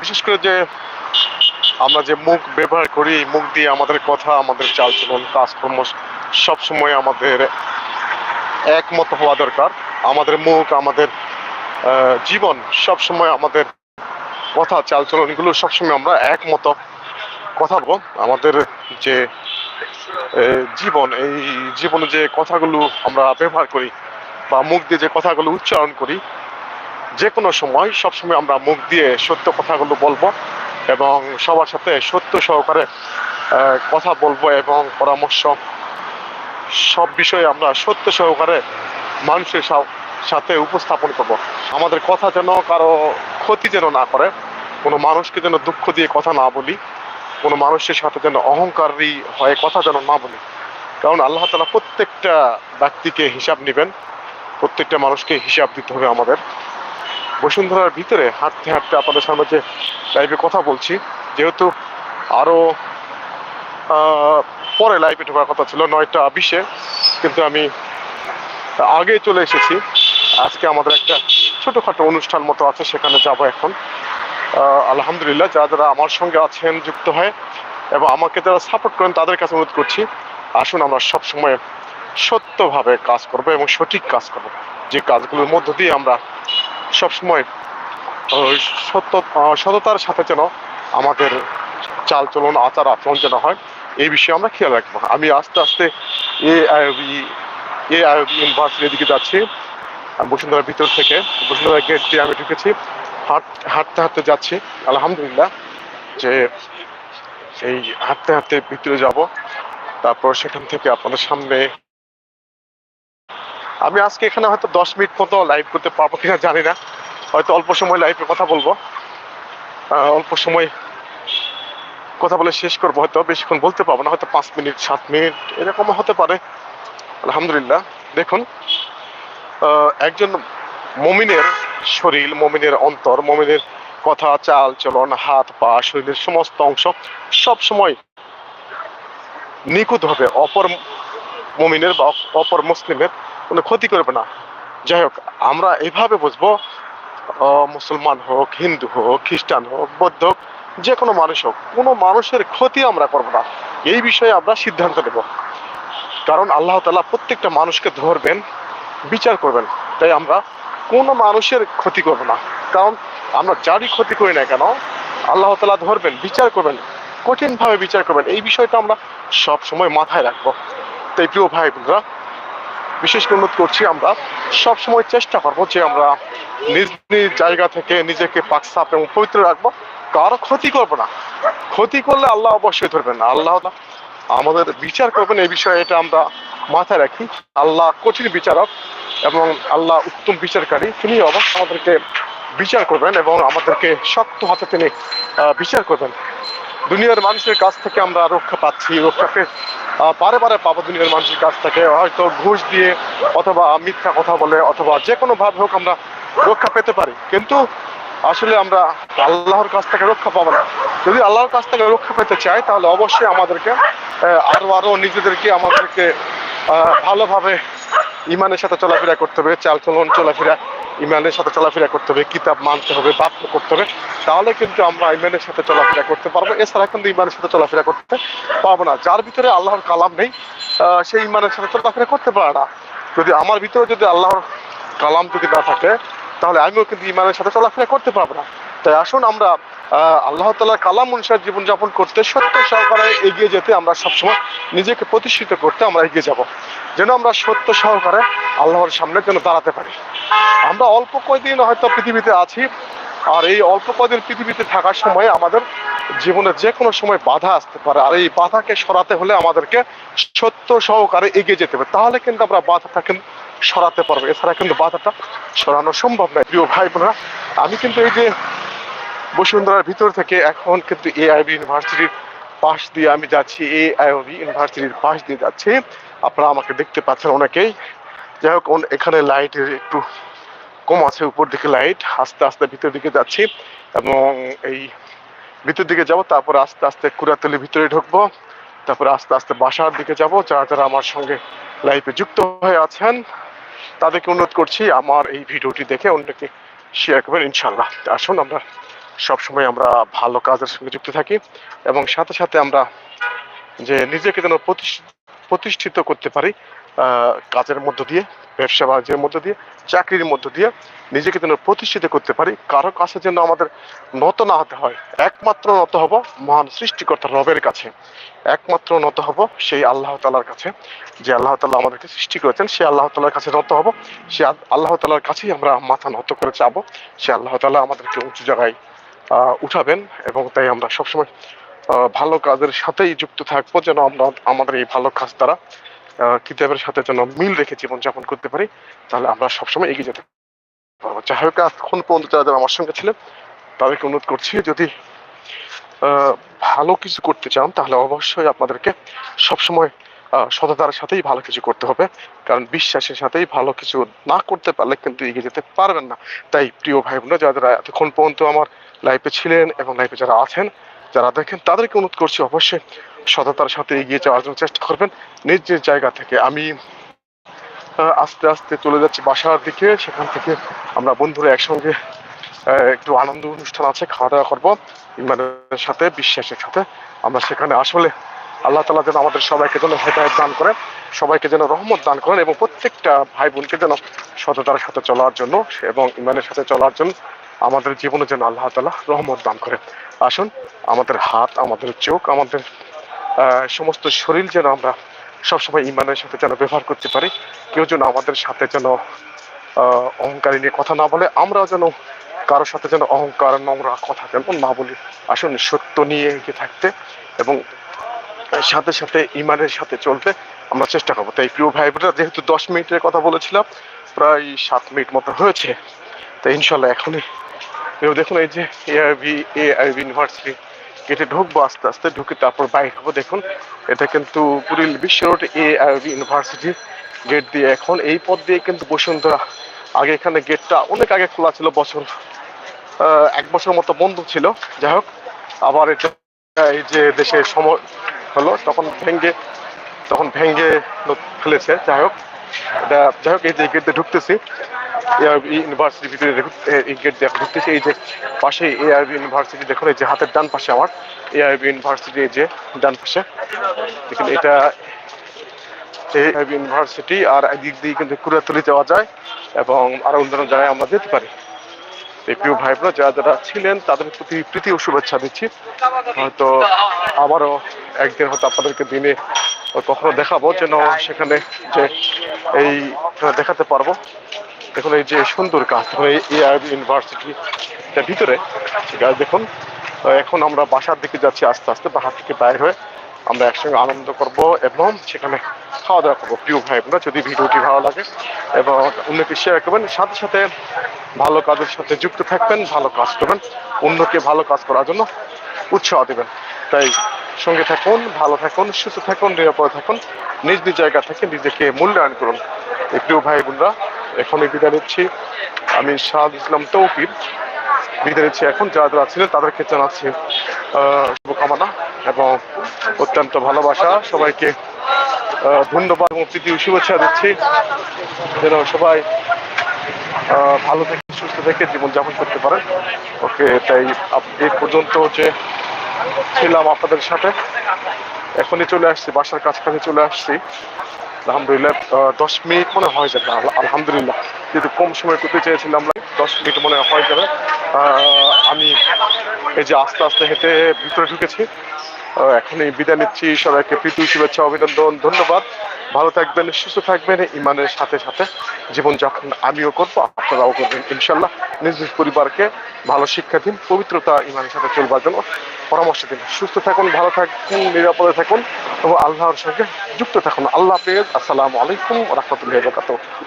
বিশেষ করে যে আমরা যে মুখ ব্যবহার করি মুখ দিয়ে আমাদের কথা, আমাদের চালচলন, কাজকর্ম সবসময় আমাদের একমত হওয়া দরকার। আমাদের মুখ, আমাদের জীবন সবসময় আমাদের কথা চালচলন এগুলো সবসময় আমরা একমত কথা বলব। আমাদের যে জীবন, এই জীবনে যে কথাগুলো আমরা ব্যবহার করি বা মুখ দিয়ে যে কথাগুলো উচ্চারণ করি যে কোনো সময় সবসময় আমরা মুখ দিয়ে সত্য কথাগুলো বলব এবং সবার সাথে সত্য সহকারে কথা বলব এবং পরামর্শ। সব বিষয়ে আমরা সত্য সহকারে মানুষের সাথে উপস্থাপন করব। আমাদের কথা যেন কারও ক্ষতি যেন না করে, কোনো মানুষকে যেন দুঃখ দিয়ে কথা না বলি, কোনো মানুষের সাথে যেন অহংকারী হয়ে কথা যেন না বলি। কারণ আল্লাহ তালা প্রত্যেকটা ব্যক্তিকে হিসাব নেবেন, প্রত্যেকটা মানুষকে হিসাব দিতে হবে আমাদের। বসুন্ধরার ভিতরে হাঁটতে হাঁটতে আপনাদের সামনে যে লাইভে কথা বলছি, যেহেতু আরও পরে লাইভে ঢোকার কথা ছিল, নয়টা বিশে, কিন্তু আমি আগে চলে এসেছি। আজকে আমাদের একটা ছোটোখাটো অনুষ্ঠান মতো আছে, সেখানে যাব এখন। আলহামদুলিল্লাহ, যারা যারা আমার সঙ্গে আছেন, যুক্ত হয়, এবং আমাকে যারা সাপোর্ট করেন, তাদের কাছে অনুরোধ করছি, আসুন আমরা সবসময় সত্যভাবে কাজ করব এবং সঠিক কাজ করব। যে কাজগুলোর মধ্য দিয়ে আমরা সবসময় সত্য সততার সাথে যেন আমাদের চাল চলন, আচার আচরণ যেন হয়, এই বিষয়ে আমরা খেয়াল রাখব। আমি আস্তে আস্তে এ আইবি এ আইবি ইউনিভার্সিটির দিকে যাচ্ছি বসুন্ধরার ভিতর থেকে। বসুন্ধরা গেট দিয়ে আমি ঢুকেছি, হাঁট, হাঁটতে হাঁটতে যাচ্ছি। আলহামদুলিল্লাহ যে এই হাঁটতে হাঁটতে ভিতরে যাব, তারপর সেখান থেকে আপনাদের সামনে আমি আজকে এখানে হয়তো দশ মিনিট মতো লাইভ করতে পারব কিনা জানি না। হয়তো অল্প সময় লাইভে কথা বলব। অল্প সময় কথা বলে শেষ করব, হয়তো বেশিক্ষণ বলতে পারব না, হয়তো পাঁচ মিনিট, সাত মিনিট, এরকম হতে পারে। আলহামদুলিল্লাহ, দেখুন একজন মমিনের শরীর, মমিনের অন্তর, মমিনের কথা, চাল, চলন, হাত, পা, শরীরের সমস্ত অংশ সব সময় নিখুঁত হবে অপর মমিনের বা অপ- অপর মুসলিমের কোনো ক্ষতি করবে না। যাই হোক, আমরা এইভাবে বুঝব মুসলমান হোক, হিন্দু হোক, খ্রিস্টান হোক, বৌদ্ধ হোক, যে কোনো মানুষ হোক, কোনো মানুষের ক্ষতি আমরা করব না। এই বিষয়ে আমরা সিদ্ধান্ত নেব। কারণ আল্লাহ তালা প্রত্যেকটা মানুষকে ধরবেন, বিচার করবেন। তাই আমরা কোনো মানুষের ক্ষতি করব না। কারণ আমরা যারই ক্ষতি করি না কেন, আল্লাহ তালা ধরবেন, বিচার করবেন, কঠিনভাবে বিচার করবেন। এই বিষয়টা আমরা সব সময় মাথায় রাখব। তাই প্রিয় ভাই বোনরা বিশেষ অনুরোধ করছি আমরা সব সময় চেষ্টা করব যে আমরা নিজ নিজ জায়গা থেকে নিজেকে পাকসাপ এবং পবিত্র রাখব, কারও ক্ষতি করব না। ক্ষতি করলে আল্লাহ অবশ্যই ধরবেন না। আল্লাহ আমাদের বিচার করবেন এই বিষয়ে, এটা আমরা মাথায় রাখি। আল্লাহ কঠিন বিচারক এবং আল্লাহ উত্তম বিচারকারী, তিনি অবশ্যই আমাদেরকে বিচার করবেন এবং আমাদেরকে শক্ত হাতে তিনি বিচার করবেন। দুনিয়ার মানুষের কাছ থেকে আমরা রক্ষা পাচ্ছি, রক্ষা পেয়ে বারে বারে পাবো দুনিয়ার মানুষের কাছ থেকে হয়তো ঘুষ দিয়ে অথবা মিথ্যা কথা বলে অথবা যে কোনো ভাবে হোক আমরা রক্ষা পেতে পারি। কিন্তু আসলে আমরা আল্লাহর কাছ থেকে রক্ষা পাবো না। যদি আল্লাহর কাছ থেকে রক্ষা পেতে চাই তাহলে অবশ্যই আমাদেরকে আহ, আরও আরও নিজেদেরকে আমাদেরকে ভালোভাবে ইমানের সাথে চলাফেরা করতে হবে চাল চলন চলাফেরা। ইমানের সাথে চলাফেরা করতে হবে, কিতাব মানতে হবে বাপ্য করতে হবে, তাহলে কিন্তু আমরা ইমানের সাথে চলাফেরা করতে পারব। এছাড়া কিন্তু ইমানের সাথে চলাফেরা করতে পারব না। যার ভিতরে আল্লাহর কালাম নেই সেই ইমানের সাথে চলাফেরা করতে পারে না। যদি আমার ভিতরে যদি আল্লাহর কালাম যদি না থাকে, তাহলে আমিও কিন্তু ইমানের সাথে চলাফেরা করতে পারব না। তাই আসুন আমরা আল্লাহ তালার কালাম অনুসারে জীবনযাপন করতে সত্য সহকারে এগিয়ে যেতে আমরা সবসময় নিজেকে প্রতিষ্ঠিত করতে আমরা এগিয়ে যাব। যেন আমরা সত্য সহকারে আল্লাহর সামনে যেন দাঁড়াতে পারি। আমরা অল্প কয়দিন হয়তো পৃথিবীতে আছি, আর এই অল্প কয়দিন পৃথিবীতে থাকার সময় আমাদের জীবনে যে কোনো সময় বাধা আসতে পারে, আর এই বাধাকে সরাতে হলে আমাদেরকে সত্য সহকারে এগিয়ে যেতে হবে। তাহলে কিন্তু আমরা বাধাটা কিন্তু সরাতে পারব। এছাড়া কিন্তু বাধাটা সরানো সম্ভব নয়। প্রিয় ভাই বোনেরা, আমি কিন্তু এই যে বসুন্ধরার ভিতর থেকে এখন কিন্তু এআইবি ইউনিভার্সিটির পাশ দিয়ে আমি যাচ্ছি। এআইবি ইউনিভার্সিটির পাশ দিয়ে যাচ্ছি। আপনারা আমাকে দেখতে পাচ্ছেন অনেকেই। যাই হোক এখানে লাইটের একটু কম আছে, উপর দিকে লাইট আস্তে আস্তে ভিতর দিকে যাচ্ছি এবং এই ভিতর দিকে যাব, তারপর আস্তে আস্তে কুড়াতলির ভিতরে ঢুকবো। তারপরে আস্তে আস্তে বাসার দিকে যাব, যারা যারা আমার সঙ্গে লাইফে যুক্ত হয়ে আছেন, তাদেরকে অনুরোধ করছি আমার এই ভিডিওটি দেখে অন্যকে শেয়ার করবেন ইনশাল্লাহ আসুন আমরা সবসময় আমরা ভালো কাজের সঙ্গে যুক্ত থাকি এবং সাথে সাথে আমরা যে নিজেকে যেন প্রতিষ্ঠিত করতে পারি কাজের মধ্য দিয়ে, ব্যবসা বাণিজ্যের মধ্য দিয়ে, চাকরির মধ্য দিয়ে নিজেকে যেন প্রতিষ্ঠিত করতে পারি। কারও কাছে যেন আমাদের নত না হতে হয়, একমাত্র নত হব মহান সৃষ্টিকর্তা রবের কাছে। একমাত্র নত হব সেই আল্লাহ তালার কাছে, যে আল্লাহ তালা আমাদেরকে সৃষ্টি করেছেন, সে আল্লাহ তালার কাছে নত হব, সে আল্লাহ তালার কাছেই আমরা মাথা নত করে চাবো, সে আল্লাহ তালা আমাদেরকে উঁচু জায়গায় উঠাবেন এবং তাই আমরা সবসময় ভালো কাজের সাথেই যুক্ত থাকব, যেন আমরা আমাদের এই ভালো কাজ দ্বারা কিতাবের সাথে যেন মিল রেখে জীবনযাপন করতে পারি, তাহলে আমরা সবসময় এগিয়ে যেতে পারব। যাই হোক, এখন পর্যন্ত যারা আমার সঙ্গে ছিলেন, তাদেরকে অনুরোধ করছি, যদি ভালো কিছু করতে চান, তাহলে অবশ্যই আপনাদেরকে সবসময় সততার সাথেই ভালো কিছু করতে হবে, কারণ বিশ্বাসের সাথেই ভালো কিছু না করতে পারলে কিন্তু এগিয়ে যেতে পারবেন না। তাই প্রিয় ভাই বোনেরা যারা এতক্ষণ পর্যন্ত আমার লাইফে ছিলেন এবং লাইফে যারা আছেন, যারা দেখেন তাদেরকে অনুরোধ করছি অবশ্যই সততার সাথে এগিয়ে যাওয়ার জন্য চেষ্টা করবেন। নিজ নিজ জায়গা থেকে আমি আস্তে আস্তে চলে যাচ্ছি বাসার দিকে। সেখান থেকে আমরা বন্ধুরা একসঙ্গে একটু আনন্দ অনুষ্ঠান আছে খাওয়া দাওয়া করব। ইমানের সাথে, বিশ্বাসের সাথে আমরা সেখানে আসলে আল্লাহ তালা যেন আমাদের সবাইকে যেন হেদায়ত দান করেন, সবাইকে যেন রহমত দান করেন এবং প্রত্যেকটা ভাই বোনকে যেন সততার সাথে চলার জন্য এবং ইমানের সাথে চলার জন্য আমাদের জীবনে যেন আল্লাহ তালা রহমত দান করেন। আসুন, আমাদের হাত, আমাদের চোখ, আমাদের সমস্ত শরীর যেন আমরা সবসময় ইমানের সাথে যেন ব্যবহার করতে পারি। কেউ যেন আমাদের সাথে যেন অহংকারী নিয়ে কথা না বলে, আমরাও যেন কারোর সাথে যেন অহংকার, নোংরা কথা যেন না বলি। আসুন, সত্য নিয়ে এগিয়ে থাকতে এবং সাথে সাথে ইমানের সাথে চলতে আমরা চেষ্টা করব। তাই প্রিয় ভাই বোনেরা যেহেতু দশ মিনিটের কথা বলেছিলাম, প্রায় সাত মিনিট মতো হয়েছে। তো ইনশাল্লাহ এখনই। দেখুন এই যে এআইবি এআইবি ইউনিভার্সিটি গেটে ঢুকবো আস্তে আস্তে, ঢুকে তারপর বাইক হব। দেখুন, এটা কিন্তু পুরী বিশ্ব রোড এআইবি ইউনিভার্সিটি গেট দিয়ে এখন এই পথ দিয়ে কিন্তু বসুন্ধরা। আগে এখানে গেটটা অনেক আগে খোলা ছিল, বছর এক বছর মতো বন্ধ ছিল। যাই হোক, আবার এটা এই যে দেশের সময় হলো, তখন ভেঙ্গে তখন ভেঙ্গে ফেলেছে। যাই হোক, এটা যাই হোক, এই যে গেট দিয়ে ঢুকতেছি ইউনিভার্সিটির ভিতরে এই গেট দিয়ে ঢুকতেছি। এই যে পাশে এআরবি ইউনিভার্সিটি দেখুন, এই যে হাতের ডান পাশে আমার এআরবি ইউনিভার্সিটি এই যে ডান পাশে। দেখুন, এটা এআরবি ইউনিভার্সিটি আর এদিক দিয়ে কিন্তু কুড়াতলি যাওয়া যায় এবং আরও অন্যান্য জায়গায় আমরা যেতে পারি। এই প্রিয় ভাই বোনেরা যারা যারা ছিলেন, তাদের প্রতি প্রীতি ও শুভেচ্ছা দিচ্ছি। হয়তো আবারও একদিন হয়তো আপনাদেরকে দিনে কখনো দেখাবো যেন সেখানে যে এই দেখাতে পারব। দেখুন এই যে সুন্দর কাজ দেখুন এই ইউনিভার্সিটি ভিতরে। গাছ দেখুন। এখন আমরা বাসার দিকে যাচ্ছি আস্তে আস্তে বাসা থেকে বাইর হয়ে আমরা একসঙ্গে আনন্দ করব এবং সেখানে খাওয়া দাওয়া করব। প্রিয় ভাই বোনরা, যদি ভিডিওটি ভালো লাগে এবং অন্যকে শেয়ার করবেন, সাথে সাথে ভালো কাজের সাথে যুক্ত থাকবেন, ভালো কাজ করবেন, অন্যকে ভালো কাজ করার জন্য উৎসাহ দেবেন। তাই সঙ্গে থাকুন, ভালো থাকুন, সুস্থ থাকুন, নিরাপদে থাকুন, নিজ নিজ জায়গা থেকে নিজেকে মূল্যায়ন করুন। প্রিয় ভাই বোনরা, এখনই বিদায় নিচ্ছি। আমি শাহ ইসলাম তৌকির বিদায় নিচ্ছি এখন। যারা যারা ছিলেন তাদেরকে জানাচ্ছি শুভকামনা এবং অত্যন্ত ভালোবাসা। সবাইকে ধন্যবাদ এবং ও শুভেচ্ছা দিচ্ছি। যেন সবাই ভালো থেকে, সুস্থ থেকে জীবনযাপন করতে পারেন ওকে, তাই এই পর্যন্ত যে ছিলাম আপনাদের সাথে, এখনই চলে আসছি, বাসার কাছাকাছি চলে আসছি। আলহামদুলিল্লাহ দশ মিনিট মনে হয় যাবে আলহামদুলিল্লাহ। যেহেতু কম সময় করতে চেয়েছিলাম দশ মিনিট মনে হয় যাবে। আমি এই যে আস্তে আস্তে হেঁটে ভিতরে ঢুকেছি। এখনই বিদায় নিচ্ছি সবাইকে। প্রীতি, শুভেচ্ছা, অভিনন্দন, ধন্যবাদ। ভালো থাকবেন, সুস্থ থাকবেন, ইমানের সাথে সাথে জীবনযাপন আমিও করব, আপনারাও করবেন, ইনশাল্লাহ। নিজ নিজ পরিবারকে ভালো শিক্ষা দিন, পবিত্রতা ইমানের সাথে চলবার জন্য পরামর্শ দিন। সুস্থ থাকুন, ভালো থাকুন, নিরাপদে থাকুন এবং আল্লাহর সঙ্গে যুক্ত থাকুন। আল্লাহ হাফেজ। আসসালামু আলাইকুম রহমতুল্লাহ বরকাত